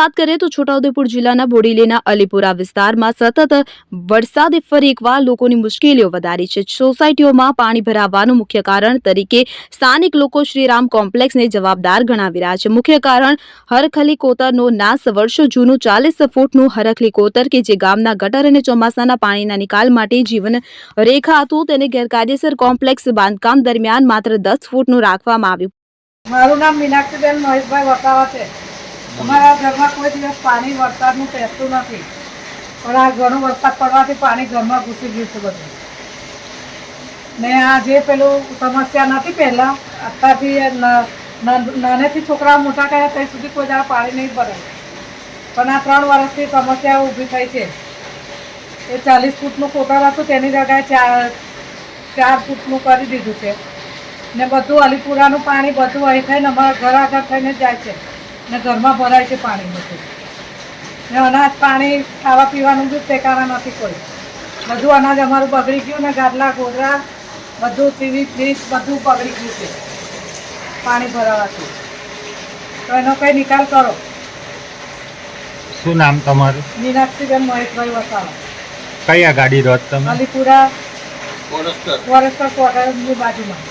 વાત કરીએ તો છોટાઉદેપુર જિલ્લાના બોડીલીના અલીપુરા વિસ્તારમાં સતત વરસાદે ફરી એકવાર લોકોની મુશ્કેલીઓ વધારી છે. સોસાયટીઓમાં પાણી ભરાવાનું મુખ્ય કારણ તરીકે સ્થાનિક લોકો શ્રીરામ કોમ્પ્લેક્સને જવાબદાર ગણાવી રહ્યા છે. મુખ્ય કારણ હરખલી કોતરનો નાશ વર્ષો જૂનું ચાલીસ ફૂટનું હરખલી કોતર કે જે ગામના ગટર અને ચોમાસાના પાણીના નિકાલ માટે જીવન રેખા હતું. તેને ગેરકાયદેસર કોમ્પ્લેક્સ બાંધકામ દરમિયાન માત્ર દસ ફૂટનું રાખવામાં આવ્યું. મારું નામ મીનાક્ષીબેન મહેશભાઈ વસાવા છે. અમારા ઘરમાં કોઈ દિવસ પાણી, વરસાદનું પહેરતું નથી. પણ આ ઘણો વરસાદ પડવાથી પાણી ઘરમાં ઘૂસી ગયું છે બધું. ને આ જે પેલું સમસ્યા નથી પહેલાં, અત્યારથી નાનેથી છોકરા મોટા કર્યા ત્યાં સુધી કોઈ દાડો પાણી નહીં ભરે. પણ આ ત્રણ વર્ષથી સમસ્યા ઊભી થઈ છે. એ ચાલીસ ફૂટનું કોટર હતું, તેની જગ્યાએ ચાર ચાર ફૂટનું કરી દીધું છે. ને બધું અલીપુરાનું પાણી બધું અહીં થઈને અમારા ઘર આગળ થઈને જાય છે. ને ઘરમાં ભરાય છે પાણી બધું. ને અનાજ પાણી ખાવા પીવાનું બી ટેકાણા નથી કોઈ. બધું અનાજ અમારું બગડી ગયું ને ગાદલા ગોદરા બધું ટીવી ફ્રીજ બધું બગડી ગયું છે પાણી ભરાવાથી. તો એનો કંઈ નિકાલ કરો. શું નામ તમારું? મીનાક્ષીબેન મહેશભાઈ વસાવા. કયા ગાડી રહો છો તમે? અલીપુરા ફોરેસ્ટર. ક્વાર્ટરની બાજુમાં.